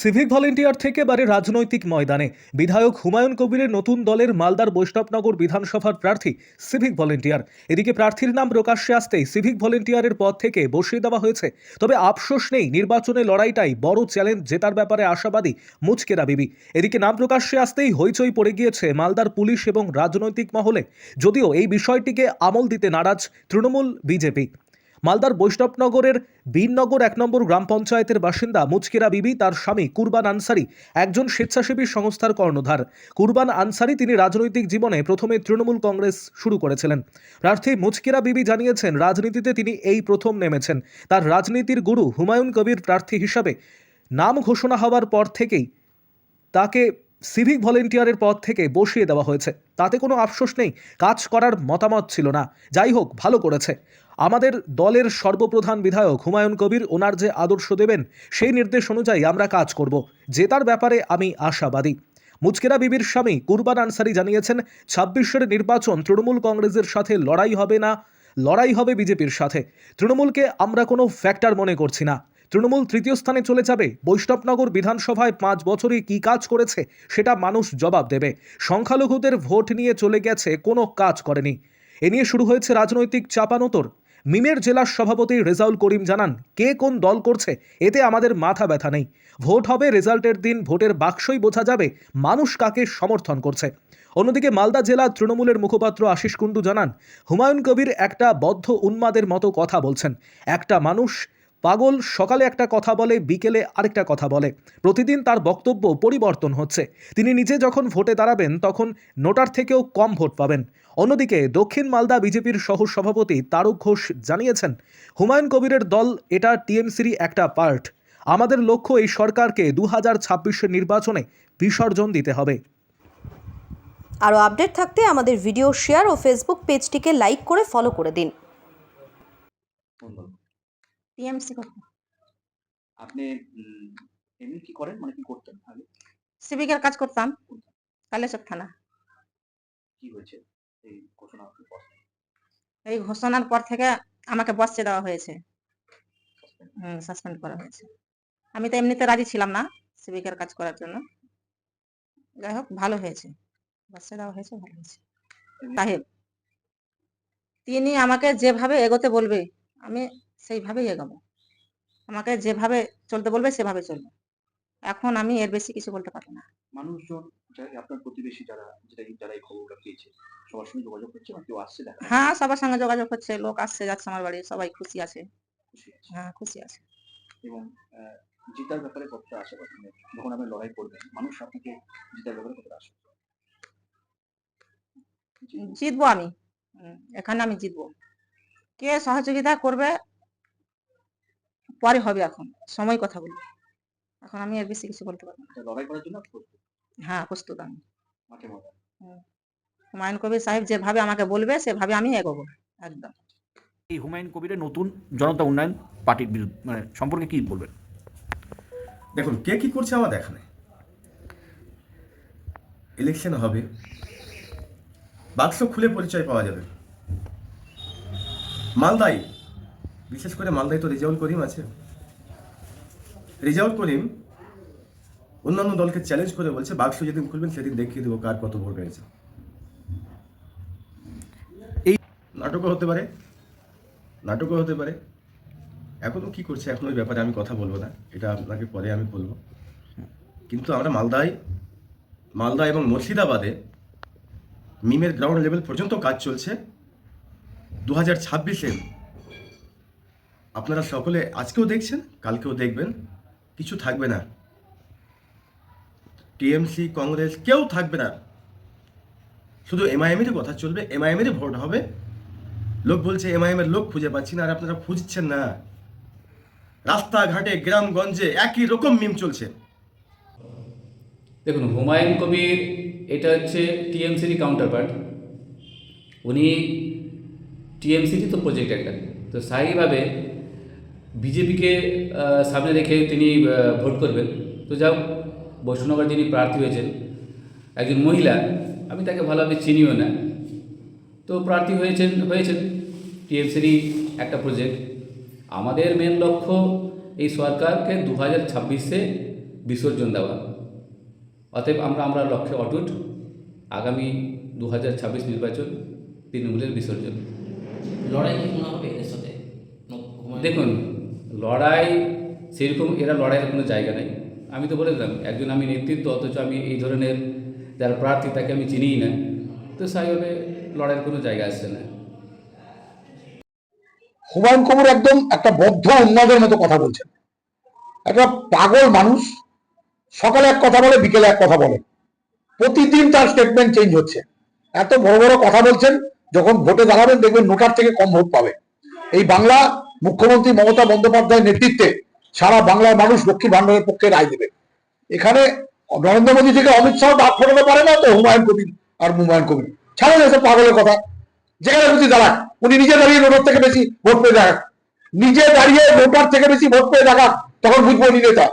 Civic volunteer থেকে বারে রাজনৈতিক ময়দানে। বিধায়ক হুমায়ুন কবিরের নতুন দলের মালদার বৈষ্ণবনগর বিধানসভার প্রার্থী সিভিক ভলেন্টিয়ার। এদিকে প্রার্থীর নাম প্রকাশ্যে আসতেই সিভিক ভলেন্টিয়ারের পদ থেকে বসিয়ে দেওয়া হয়েছে। তবে আফসোস নেই, নির্বাচনে লড়াইটাই বড় চ্যালেঞ্জ জেতার ব্যাপারে আশাবাদী মুচকেরা বিবি। এদিকে নাম প্রকাশ্যে আসতেই হইচই পড়ে গিয়েছে মালদার পুলিশ এবং রাজনৈতিক মহলে। যদিও এই বিষয়টিকে আমল দিতে নারাজ তৃণমূল বিজেপি। মালদার বৈষ্ণবনগরের বীরনগর এক নম্বর গ্রাম পঞ্চায়েতের বাসিন্দা মুচকিরা বিবি, তার স্বামী কুরবান আনসারি একজন স্বেচ্ছাসেবী সংস্থার কর্ণধার। কুরবান আনসারি তিনি রাজনৈতিক জীবনে প্রথমে তৃণমূল কংগ্রেস শুরু করেছিলেন। প্রার্থী মুচকিরা বিবি জানিয়েছেন, রাজনীতিতে তিনি এই প্রথম নেমেছেন। তার রাজনীতির গুরু হুমায়ুন কবির প্রার্থী হিসাবে নাম ঘোষণা হওয়ার পর থেকেই তাকে সিভিক ভলেন্টিয়ারের পদ থেকে বসিয়ে দেওয়া হয়েছে। তাতে কোনো আফসোস নেই, কাজ করার মতামত ছিল না। যাই হোক, ভালো করেছে। আমাদের দলের সর্বপ্রধান বিধায়ক হুমায়ুন কবির ওনার যে আদর্শ দেবেন, সেই নির্দেশ অনুযায়ী আমরা কাজ করব। জেতার ব্যাপারে আমি আশাবাদী। মুচকেরা বিবির স্বামী কুরবান আনসারি জানিয়েছেন, ছাব্বিশের নির্বাচন তৃণমূল কংগ্রেসের সাথে লড়াই হবে না, লড়াই হবে বিজেপির সাথে। তৃণমূলকে আমরা কোনো ফ্যাক্টর মনে করছি না। তৃণমূল তৃতীয় স্থানে চলে যাবে। বৈষ্ণবনগর বিধানসভায় পাঁচ বছরে কি কাজ করেছে সেটা মানুষ জবাব দেবে। সংখ্যালঘুদের ভোট নিয়ে চলে গেছে, কোনো কাজ করেনি। এ নিয়ে শুরু হয়েছে রাজনৈতিক চাপানোতর। মিমের জেলার সভাপতি রেজাউল করিম জানান, কে কোন দল করছে, এতে আমাদের মাথা ব্যথা নেই। ভোট হবে রেজাল্টের দিন, ভোটের বাক্সই বোঝা যাবে মানুষ কাকে সমর্থন করছে। অন্যদিকে মালদা জেলা তৃণমূলের মুখপাত্র আশিস কুণ্ডু জানান, হুমায়ুন কবির একটা বদ্ধ উন্মাদের মতো কথা বলছেন। একটা মানুষ পাগল সকালে একটা কথা বলে, বিকেলে আরেকটা কথা বলে। প্রতিদিন তার বক্তব্য পরিবর্তন হচ্ছে। তিনি নিজে যখন ভোটে দাঁড়াবেন, তখন নোটার থেকেও কম ভোট পাবেন। অন্যদিকে, দক্ষিণ মালদা বিজেপির সহ সভাপতি তারক ঘোষ জানিয়েছেন, হুমায়ুন কবিরের দল এটা টিএমসিরই একটা পার্ট। আমাদের লক্ষ্য এই সরকারকে দু হাজার নির্বাচনে বিসর্জন দিতে হবে। আরও আপডেট থাকতে আমাদের ভিডিও শেয়ার ও ফেসবুক পেজটিকে লাইক করে ফলো করে দিন। টিএমসি করতাম আপনি এমনি কি করেন? মানে কি করতেন আগে? সিভিকের কাজ করতাম কালেশ্বর থানা। কি হয়েছে? এই ঘোষণা হওয়ার পর এই ঘোষণার পর থেকে আমাকে বসে দেওয়া হয়েছে। সাসপেন্ড করা। হয়েছে। আমি তো এমনিতে রাজি ছিলাম না সিভিকের কাজ করার জন্য। যাই হোক ভালো হয়েছে। বসে দেওয়া হয়েছে ভালো হয়েছে। সাহেব তিনি আমাকে যেভাবে এগোতে বলবে আমি সেইভাবেই এগোবো। আমাকে যেভাবে চলতে বলবে সেভাবে চলবো। এখন আমি এর বেশি কিছু বলতে পারব না। মানুষজন আপনার প্রতিবেশী যারা যেটা যারা এই খবরটা পেয়েছে সবার সঙ্গে যোগাযোগ করছে বা কেউ আসছে দেখা? হ্যাঁ সবার সঙ্গে যোগাযোগ হচ্ছে লোক আসছে যাচ্ছে আমার বাড়ি সবাই খুশি আছে। খুশি আছে। হ্যাঁ খুশি আছে। এবং জেতার ব্যাপারে কতটা আশাবাদী নেই? যখন আপনি লড়াই করবেন মানুষ আপনাকে জেতার ব্যাপারে কতটা আশা জিতবো আমি। এখানে আমি জিতবো। কে সহযোগিতা করবে পরে হবে এখন। সময় কথা বলব এখন আমি এর বেশি কিছু বলতে পারব না। লড়াই করার জন্য হ্যাঁ প্রস্তুত আমি। হুমায়ুন কবির সাহেব যেভাবে আমাকে বলবে সেভাবে আমি এগোবো। একদম। এই হুমায়ুন কবিরের নতুন জনতা উন্নয়ন পার্টির বিরুদ্ধে মানে সম্পর্কে কি বলবেন? দেখুন কে কি করছে আমার দেখা নেই। ইলেকশন হবে। বাক্স খুলে পরিচয় পাওয়া যাবে। মালদাই বিশেষ করে মালদায় তো রেজাউল করিম আছে। রেজাউল করিম অন্যান্য দলকে চ্যালেঞ্জ করে বলছে, বাক্স যেদিন খুলবেন সেদিন দেখিয়ে দেবো কার কত ভোট হয়েছে। এই- নাটকও হতে পারে, নাটকও হতে পারে। এখনও কি করছে, এখন ওই ব্যাপারে আমি কথা বলব না, এটা আপনাকে পরে আমি বলব। কিন্তু আমরা মালদায় মালদা এবং মুর্শিদাবাদে মিমের গ্রাউন্ড লেভেল পর্যন্ত কাজ চলছে। দু হাজার ছাব্বিশে আপনারা সকলে আজকেও দেখছেন, কালকেও দেখবেন। কিছু থাকবে না। টিএমসি, কংগ্রেস কেউ থাকবে না। শুধু এমআইএমেরই কথা চলবে, এমআইএমেরই ভোট হবে। লোক বলছে, এমআইএমের লোক খুঁজে পাচ্ছি না আর আপনারা খুঁজছেন না। রাস্তাঘাটে, গ্রামগঞ্জে একই রকম মিম চলছে। দেখুন, হুমায়ুন কবির, এটা হচ্ছে টিএমসির কাউন্টার পার্ট উনি টিএমসিরই তো প্রজেক্ট একটা। তো স্থায়ীভাবে বিজেপিকে সামনে রেখে তিনি ভোট করবেন। তো যাও বৈষ্ণবর যিনি প্রার্থী হয়েছেন একজন মহিলা আমি তাকে ভালোভাবে চিনিও না। তো প্রার্থী হয়েছেন হয়েছেন টিএমসিরই একটা প্রজেক্ট আমাদের মেন লক্ষ্য এই সরকারকে দু হাজার ছাব্বিশে বিসর্জন দেওয়া। অতএব আমরা আমরা লক্ষ্যে অটুট। আগামী দু হাজার ছাব্বিশ নির্বাচন তৃণমূলের বিসর্জন। লড়াই কি হবে সাথে? দেখুন লড়াই, সেরকম এরা লড়াইয়ের কোনো জায়গা নেই। আমি তো বলে দিলাম, একজন আমি নেতৃত্ব, অথচ আমি এই ধরনের যারা প্রার্থী, তাকে আমি চিনিই না। তো সেইভাবে লড়াইয়ের কোনো জায়গা আসছে না। হুমায়ুন কবির একদম একটা বদ্ধ উন্মাদের মতো কথা বলছেন। একটা পাগল মানুষ, সকালে এক কথা বলে, বিকেলে এক কথা বলে। প্রতিদিন তার স্টেটমেন্ট চেঞ্জ হচ্ছে। এত বড় বড় কথা বলছেন, যখন ভোটে দাঁড়াবেন, দেখবেন নোটার থেকে কম ভোট পাবে। এই বাংলা মুখ্যমন্ত্রী মমতা বন্দ্যোপাধ্যায়ের নেতৃত্বে সারা বাংলার মানুষ লক্ষ্মী ভান্ডারের পক্ষে রায় দেবে। এখানে নরেন্দ্র মোদী থেকে অমিত শাহ ডাক ফোটাতে পারে না তো হুমায়ুন কবির আর হুমায়ুন কবির। ছাড়া যাচ্ছে পাগলের কথা। যেখানে খুশি দাঁড়াক। উনি নিজে দাঁড়িয়ে নোটার থেকে বেশি ভোট পেয়ে দেখাক। নিজে দাঁড়িয়ে নোটার থেকে বেশি ভোট পেয়ে দেখাক। তখন বুঝব নেতা।